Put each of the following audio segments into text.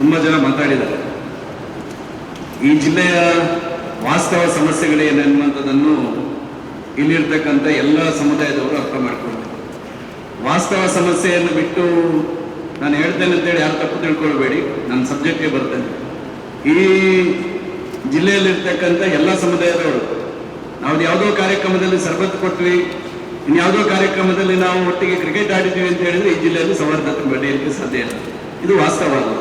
ತುಂಬ ಜನ ಮಾತಾಡಿದ್ದಾರೆ. ಈ ಜಿಲ್ಲೆಯ ವಾಸ್ತವ ಸಮಸ್ಯೆಗಳೇನು ಅನ್ನುವಂಥದ್ದನ್ನು ಇಲ್ಲಿರ್ತಕ್ಕಂಥ ಎಲ್ಲ ಸಮುದಾಯದವರು ಅರ್ಥ ಮಾಡ್ಕೊಳ್ತಾರೆ ವಾಸ್ತವ ಸಮಸ್ಯೆಯನ್ನು ಬಿಟ್ಟು ನಾನು ಹೇಳ್ತೇನೆ ಅಂತೇಳಿ ಯಾರು ತಪ್ಪು ತಿಳ್ಕೊಳ್ಬೇಡಿ, ನನ್ನ ಸಬ್ಜೆಕ್ಟ್ಗೆ ಬರ್ತೇನೆ. ಈ ಜಿಲ್ಲೆಯಲ್ಲಿರ್ತಕ್ಕಂಥ ಎಲ್ಲ ಸಮುದಾಯದವರು, ನಾವು ಯಾವುದೋ ಕಾರ್ಯಕ್ರಮದಲ್ಲಿ ಸರ್ಬತ್ ಕೊಟ್ವಿ, ಇನ್ಯಾವುದೋ ಕಾರ್ಯಕ್ರಮದಲ್ಲಿ ನಾವು ಒಟ್ಟಿಗೆ ಕ್ರಿಕೆಟ್ ಆಡಿದ್ವಿ ಅಂತ ಹೇಳಿದ್ರೆ ಈ ಜಿಲ್ಲೆಯಲ್ಲಿ ಸೌಹಾರ್ದತೆ ಬೆಳೆಯಲಿಕ್ಕೆ ಸಾಧ್ಯ ಇಲ್ಲ. ಇದು ವಾಸ್ತವ ಅಲ್ಲ.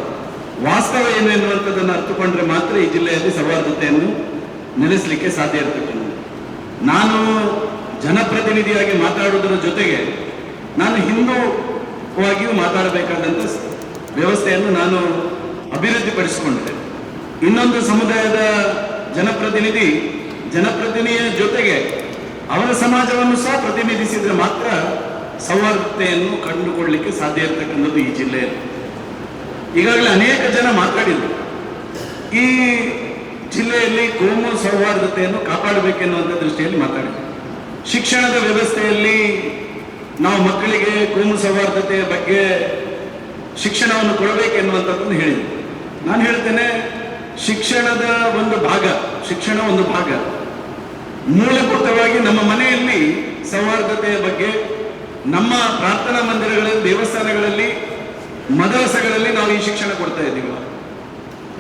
ವಾಸ್ತವ ಏನು ಎನ್ನುವಂಥದ್ದನ್ನು ಅರ್ಥಕೊಂಡ್ರೆ ಮಾತ್ರ ಈ ಜಿಲ್ಲೆಯಲ್ಲಿ ಸೌಹಾರ್ದತೆಯನ್ನು ನೆಲೆಸಲಿಕ್ಕೆ ಸಾಧ್ಯ ಇರ್ತಕ್ಕಂಥ ನಾನು ಜನಪ್ರತಿನಿಧಿಯಾಗಿ ಮಾತಾಡುವುದರ ಜೊತೆಗೆ ನಾನು ಹಿಂದೂವಾಗಿಯೂ ಮಾತಾಡಬೇಕಾದಂಥ ವ್ಯವಸ್ಥೆಯನ್ನು ನಾನು ಅಭಿವೃದ್ಧಿಪಡಿಸಿಕೊಂಡಿದ್ದೆ ಇನ್ನೊಂದು ಸಮುದಾಯದ ಜನಪ್ರತಿನಿಧಿ, ಜನಪ್ರತಿನಿಧಿಯ ಜೊತೆಗೆ ಅವರ ಸಮಾಜವನ್ನು ಸಹ ಪ್ರತಿನಿಧಿಸಿದರೆ ಮಾತ್ರ ಸೌಹಾರ್ದತೆಯನ್ನು ಕಂಡುಕೊಳ್ಳಲಿಕ್ಕೆ ಸಾಧ್ಯ ಇರತಕ್ಕಂಥದ್ದು ಈ ಜಿಲ್ಲೆಯಲ್ಲಿ. ಈಗಾಗಲೇ ಅನೇಕ ಜನ ಮಾತಾಡಿದ್ರು. ಈ ಜಿಲ್ಲೆಯಲ್ಲಿ ಕೋಮು ಸೌಹಾರ್ದತೆಯನ್ನು ಕಾಪಾಡಬೇಕೆನ್ನುವಂಥ ದೃಷ್ಟಿಯಲ್ಲಿ ಮಾತಾಡಿದ್ರು. ಶಿಕ್ಷಣದ ವ್ಯವಸ್ಥೆಯಲ್ಲಿ ನಾವು ಮಕ್ಕಳಿಗೆ ಕೋಮು ಸೌಹಾರ್ದತೆಯ ಬಗ್ಗೆ ಶಿಕ್ಷಣವನ್ನು ಕೊಡಬೇಕೆನ್ನುವಂಥದ್ದನ್ನು ಹೇಳಿದ್ರು. ನಾನು ಹೇಳ್ತೇನೆ, ಶಿಕ್ಷಣದ ಒಂದು ಭಾಗ, ಶಿಕ್ಷಣ ಒಂದು ಭಾಗ. ಮೂಲಭೂತವಾಗಿ ನಮ್ಮ ಮನೆಯಲ್ಲಿ ಸೌಹಾರ್ದತೆಯ ಬಗ್ಗೆ ನಮ್ಮ ಪ್ರಾರ್ಥನಾ ಮಂದಿರಗಳಲ್ಲಿ, ದೇವಸ್ಥಾನಗಳಲ್ಲಿ ಮದರಸಗಳಲ್ಲಿ ನಾವು ಈ ಶಿಕ್ಷಣ ಕೊಡ್ತಾ ಇದ್ದೀವಿ.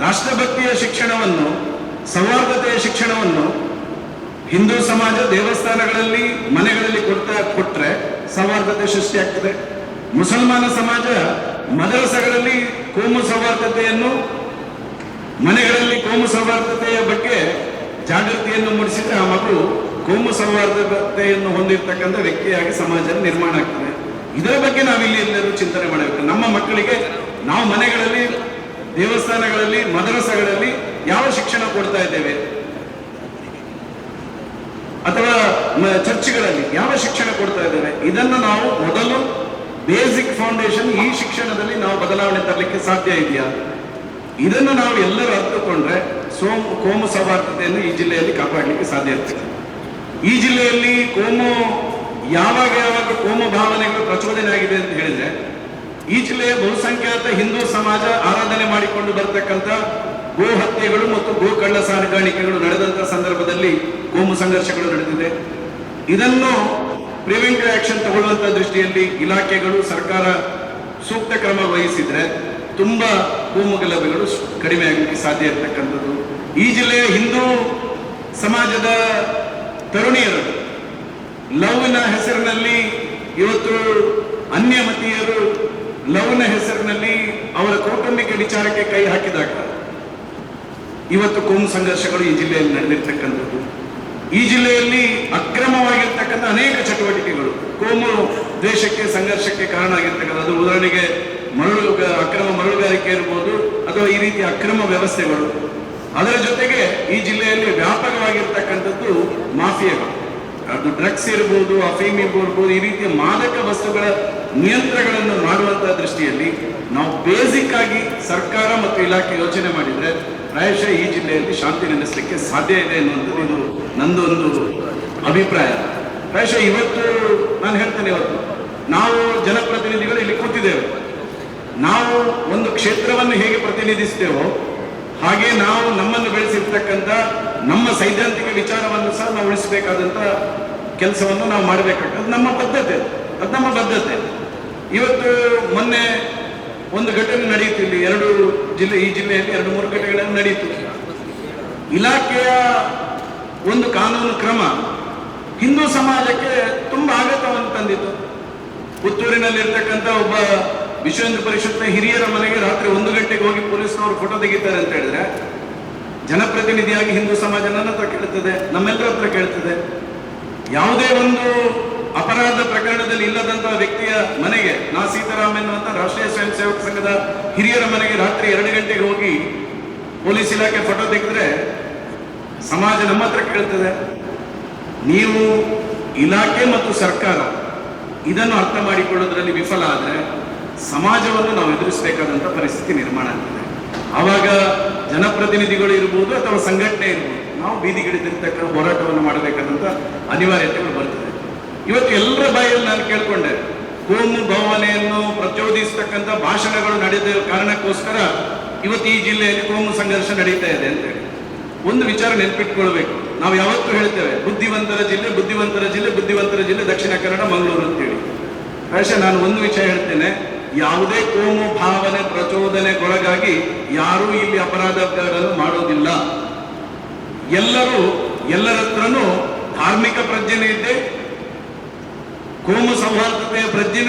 ರಾಷ್ಟ್ರಭಕ್ತಿಯ ಶಿಕ್ಷಣವನ್ನು, ಸೌಹಾರ್ದತೆಯ ಶಿಕ್ಷಣವನ್ನು ಹಿಂದೂ ಸಮಾಜ ದೇವಸ್ಥಾನಗಳಲ್ಲಿ, ಮನೆಗಳಲ್ಲಿ ಕೊಡ್ತಾ ಕೊಟ್ರೆ ಸೌಹಾರ್ದತೆ ಸೃಷ್ಟಿಯಾಗ್ತದೆ ಮುಸಲ್ಮಾನ ಸಮಾಜ ಮದರಸಗಳಲ್ಲಿ ಕೋಮು ಸೌಹಾರ್ದತೆಯನ್ನು, ಮನೆಗಳಲ್ಲಿ ಕೋಮು ಸೌಹಾರ್ದತೆಯ ಬಗ್ಗೆ ಜಾಗೃತಿಯನ್ನು ಮೂಡಿಸಿದ್ರೆ ಆ ಮಗು ಕೋಮು ಸೌಹಾರ್ದತೆಯನ್ನು ಹೊಂದಿರತಕ್ಕಂಥ ವ್ಯಕ್ತಿಯಾಗಿ ಸಮಾಜ ನಿರ್ಮಾಣ ಆಗ್ತದೆ. ಇದರ ಬಗ್ಗೆ ನಾವಿಲ್ಲಿ ಎಲ್ಲರೂ ಚಿಂತನೆ ಮಾಡಬೇಕು. ನಮ್ಮ ಮಕ್ಕಳಿಗೆ ನಾವು ಮನೆಗಳಲ್ಲಿ, ದೇವಸ್ಥಾನಗಳಲ್ಲಿ, ಮದರಸಗಳಲ್ಲಿ ಯಾವ ಶಿಕ್ಷಣ ಕೊಡ್ತಾ ಇದ್ದೇವೆ? ಅಥವಾ ಚರ್ಚ್ಗಳಲ್ಲಿ ಯಾವ ಶಿಕ್ಷಣ ಕೊಡ್ತಾ ಇದ್ದೇವೆ? ಇದನ್ನು ನಾವು ಮೊದಲು ಬೇಸಿಕ್ ಫೌಂಡೇಶನ್ ಈ ಶಿಕ್ಷಣದಲ್ಲಿ ನಾವು ಬದಲಾವಣೆ ತರಲಿಕ್ಕೆ ಸಾಧ್ಯ ಇದೆಯಾ? ಇದನ್ನು ನಾವು ಎಲ್ಲರೂ ಅರ್ಥಕೊಂಡ್ರೆ ಸೋಮು, ಕೋಮು ಸೌಹಾರ್ದತೆಯನ್ನು ಈ ಜಿಲ್ಲೆಯಲ್ಲಿ ಕಾಪಾಡಲಿಕ್ಕೆ ಸಾಧ್ಯ ಇರ್ತದೆ. ಈ ಜಿಲ್ಲೆಯಲ್ಲಿ ಕೋಮು ಯಾವಾಗ ಯಾವಾಗ ಕೋಮ ಭಾವನೆಗಳು ಪ್ರಚೋದನೆ ಆಗಿದೆ ಅಂತ ಹೇಳಿದ್ರೆ, ಈ ಜಿಲ್ಲೆಯ ಬಹುಸಂಖ್ಯಾತ ಹಿಂದೂ ಸಮಾಜ ಆರಾಧನೆ ಮಾಡಿಕೊಂಡು ಬರತಕ್ಕಂಥ ಗೋ ಹತ್ಯೆಗಳು ಮತ್ತು ಗೋ ಕಳ್ಳ ಸಾಗಾಣಿಕೆಗಳು ನಡೆದಂತ ಸಂದರ್ಭದಲ್ಲಿ ಕೋಮು ಸಂಘರ್ಷಗಳು ನಡೆದಿದೆ. ಇದನ್ನು ಪ್ರಿವೆಂಟಿವ್ ಆಕ್ಷನ್ ತಗೊಳ್ಳುವಂತ ದೃಷ್ಟಿಯಲ್ಲಿ ಇಲಾಖೆಗಳು, ಸರ್ಕಾರ ಸೂಕ್ತ ಕ್ರಮ ವಹಿಸಿದ್ರೆ ತುಂಬಾ ಕೋಮು ಗಲಭೆಗಳು ಕಡಿಮೆ ಆಗಲಿಕ್ಕೆ ಸಾಧ್ಯ ಇರತಕ್ಕಂಥದ್ದು. ಈ ಜಿಲ್ಲೆಯ ಹಿಂದೂ ಸಮಾಜದ ತರುಣಿಯರು ಲವ್ನ ಹೆಸರಿನಲ್ಲಿ ಇವತ್ತು ಅನ್ಯಮತೀಯರು ಲವ್ನ ಹೆಸರಿನಲ್ಲಿ ಅವರ ಕೌಟುಂಬಿಕ ವಿಚಾರಕ್ಕೆ ಕೈ ಹಾಕಿದಾಗ ಇವತ್ತು ಕೋಮು ಸಂಘರ್ಷಗಳು ಈ ಜಿಲ್ಲೆಯಲ್ಲಿ ನಡೆದಿರ್ತಕ್ಕಂಥದ್ದು. ಈ ಜಿಲ್ಲೆಯಲ್ಲಿ ಅಕ್ರಮವಾಗಿರ್ತಕ್ಕಂಥ ಅನೇಕ ಚಟುವಟಿಕೆಗಳು. ಕೋಮು ದೇಶಕ್ಕೆ ಸಂಘರ್ಷಕ್ಕೆ ಕಾರಣ ಆಗಿರ್ತಕ್ಕಂಥದ್ದು ಉದಾಹರಣೆಗೆ ಮರಳು ಅಕ್ರಮ ಮರಳುಗಾರಿಕೆ ಇರ್ಬೋದು, ಅಥವಾ ಈ ರೀತಿ ಅಕ್ರಮ ವ್ಯವಸ್ಥೆಗಳು. ಅದರ ಜೊತೆಗೆ ಈ ಜಿಲ್ಲೆಯಲ್ಲಿ ವ್ಯಾಪಕವಾಗಿರ್ತಕ್ಕಂಥದ್ದು ಮಾಫಿಯಾಗಳು. ಅದು ಡ್ರಗ್ಸ್ ಇರ್ಬೋದು, ಅಫೀಮ್ ಇರ್ಬೋದು, ಈ ರೀತಿಯ ಮಾದಕ ವಸ್ತುಗಳ ನಿಯಂತ್ರಣಗಳನ್ನು ಮಾಡುವಂತಹ ದೃಷ್ಟಿಯಲ್ಲಿ ನಾವು ಬೇಸಿಕ್ ಆಗಿ ಸರ್ಕಾರ ಮತ್ತು ಇಲಾಖೆ ಯೋಚನೆ ಮಾಡಿದ್ರೆ ಪ್ರಾಯಶಃ ಈ ಜಿಲ್ಲೆಯಲ್ಲಿ ಶಾಂತಿ ನೆಲೆಸಲಿಕ್ಕೆ ಸಾಧ್ಯ ಇದೆ ಅನ್ನುವಂಥದ್ದು ಇದು ನಂದೊಂದು ಅಭಿಪ್ರಾಯ. ಪ್ರಾಯಶಃ ಇವತ್ತು ನಾನು ಹೇಳ್ತೇನೆ ಇವತ್ತು, ನಾವು ಜನಪ್ರತಿನಿಧಿಗಳು ಇಲ್ಲಿ ಕೂತಿದ್ದೇವೆ. ನಾವು ಒಂದು ಕ್ಷೇತ್ರವನ್ನು ಹೇಗೆ ಪ್ರತಿನಿಧಿಸ್ತೇವೋ ಹಾಗೆ ನಾವು ನಮ್ಮನ್ನು ಬೆಳೆಸಿರ್ತಕ್ಕಂಥ ನಮ್ಮ ಸೈದ್ಧಾಂತಿಕ ವಿಚಾರವನ್ನು ಸಹ ನಾವು ಉಳಿಸಬೇಕಾದಂತ ಕೆಲಸವನ್ನು ನಾವು ಮಾಡಬೇಕಾಗ್ತದೆ. ಅದು ನಮ್ಮ ಬದ್ಧತೆ ಅದು. ನಮ್ಮ ಬದ್ಧತೆ ಇವತ್ತು ಮೊನ್ನೆ ಒಂದು ಘಟನೆ ನಡೆಯಿತು ಇಲ್ಲಿ. ಎರಡು ಜಿಲ್ಲೆ, ಈ ಜಿಲ್ಲೆಯಲ್ಲಿ ಎರಡು, ಮೂರು ಘಟನೆಗಳನ್ನು ನಡೆಯಿತು. ಇಲಾಖೆಯ ಒಂದು ಕಾನೂನು ಕ್ರಮ ಹಿಂದೂ ಸಮಾಜಕ್ಕೆ ತುಂಬಾ ಆಘಾತವನ್ನು ತಂದಿತ್ತು. ಪುತ್ತೂರಿನಲ್ಲಿರ್ತಕ್ಕಂಥ ಒಬ್ಬ ವಿಶ್ವ ಹಿಂದೂ ಪರಿಷತ್ನ ಹಿರಿಯರ ಮನೆಗೆ ರಾತ್ರಿ ಒಂದು ಗಂಟೆಗೆ ಹೋಗಿ ಪೊಲೀಸ್ನವರು ಫೋಟೋ ತೆಗಿತಾರೆ ಅಂತ ಹೇಳಿದ್ರೆ ಜನಪ್ರತಿನಿಧಿಯಾಗಿ ಹಿಂದೂ ಸಮಾಜ ನನ್ನ ಹತ್ರ ಕೇಳ್ತದೆ ನಮ್ಮೆಲ್ಲರ ಹತ್ರ ಕೇಳ್ತದೆ ಯಾವುದೇ ಒಂದು ಅಪರಾಧ ಪ್ರಕರಣದಲ್ಲಿ ಇಲ್ಲದಂತಹ ವ್ಯಕ್ತಿಯ ಮನೆಗೆ ನಾ ಸೀತಾರಾಮ್ ಎನ್ನುವಂತ ರಾಷ್ಟ್ರೀಯ ಸ್ವಯಂ ಸೇವಕ ಸಂಘದ ಹಿರಿಯರ ಮನೆಗೆ ರಾತ್ರಿ ಎರಡು ಗಂಟೆಗೆ ಹೋಗಿ ಪೊಲೀಸ್ ಇಲಾಖೆ ಫೋಟೋ ತೆಗೆದ್ರೆ ಸಮಾಜ ನಮ್ಮ ಹತ್ರ ಕೇಳ್ತದೆ ನೀವು ಇಲಾಖೆ ಮತ್ತು ಸರ್ಕಾರ ಇದನ್ನು ಅರ್ಥ ಮಾಡಿಕೊಳ್ಳೋದ್ರಲ್ಲಿ ವಿಫಲ ಆದರೆ ಸಮಾಜವನ್ನು ನಾವು ಎದುರಿಸಬೇಕಾದಂಥ ಪರಿಸ್ಥಿತಿ ನಿರ್ಮಾಣ ಆಗ್ತದೆ. ಆವಾಗ ಜನಪ್ರತಿನಿಧಿಗಳು ಇರ್ಬೋದು ಅಥವಾ ಸಂಘಟನೆ ಇರ್ಬೋದು, ನಾವು ಬೀದಿಗಿಡಿದಿರ್ತಕ್ಕಂಥ ಹೋರಾಟವನ್ನು ಮಾಡಬೇಕಾದಂಥ ಅನಿವಾರ್ಯತೆಗಳು ಬರ್ತದೆ ಇವತ್ತು ಎಲ್ಲರ ಬಾಯಲ್ಲಿ ನಾನು ಕೇಳ್ಕೊಂಡೆ, ಕೋಮು ಭಾವನೆಯನ್ನು ಪ್ರಚೋದಿಸತಕ್ಕಂಥ ಭಾಷಣಗಳು ನಡೆದ ಕಾರಣಕ್ಕೋಸ್ಕರ ಇವತ್ತು ಈ ಜಿಲ್ಲೆಯಲ್ಲಿ ಕೋಮು ಸಂಘರ್ಷ ನಡೀತಾ ಇದೆ ಅಂತ ಹೇಳಿ. ಒಂದು ವಿಚಾರ ನೆನಪಿಟ್ಕೊಳ್ಬೇಕು. ನಾವು ಯಾವತ್ತೂ ಹೇಳ್ತೇವೆ, ಬುದ್ಧಿವಂತರ ಜಿಲ್ಲೆ ಬುದ್ಧಿವಂತರ ಜಿಲ್ಲೆ ಬುದ್ಧಿವಂತರ ಜಿಲ್ಲೆ, ದಕ್ಷಿಣ ಕನ್ನಡ, ಮಂಗಳೂರು ಅಂತೇಳಿ. ಹರ್ಷ ನಾನು ಒಂದು ವಿಷಯ ಹೇಳ್ತೇನೆ ಯಾವುದೇ ಕೋಮು ಭಾವನೆ ಪ್ರಚೋದನೆಗೊಳಗಾಗಿ ಯಾರೂ ಇಲ್ಲಿ ಅಪರಾಧಗಳನ್ನು ಮಾಡೋದಿಲ್ಲ. ಎಲ್ಲರೂ ಎಲ್ಲರತ್ರನೂ ಧಾರ್ಮಿಕ ಪ್ರಜ್ಞೆ ಇದೆ. ಕೋಮು ಸೌಹಾರ್ದತೆಯ ಪ್ರಜ್ಞೆ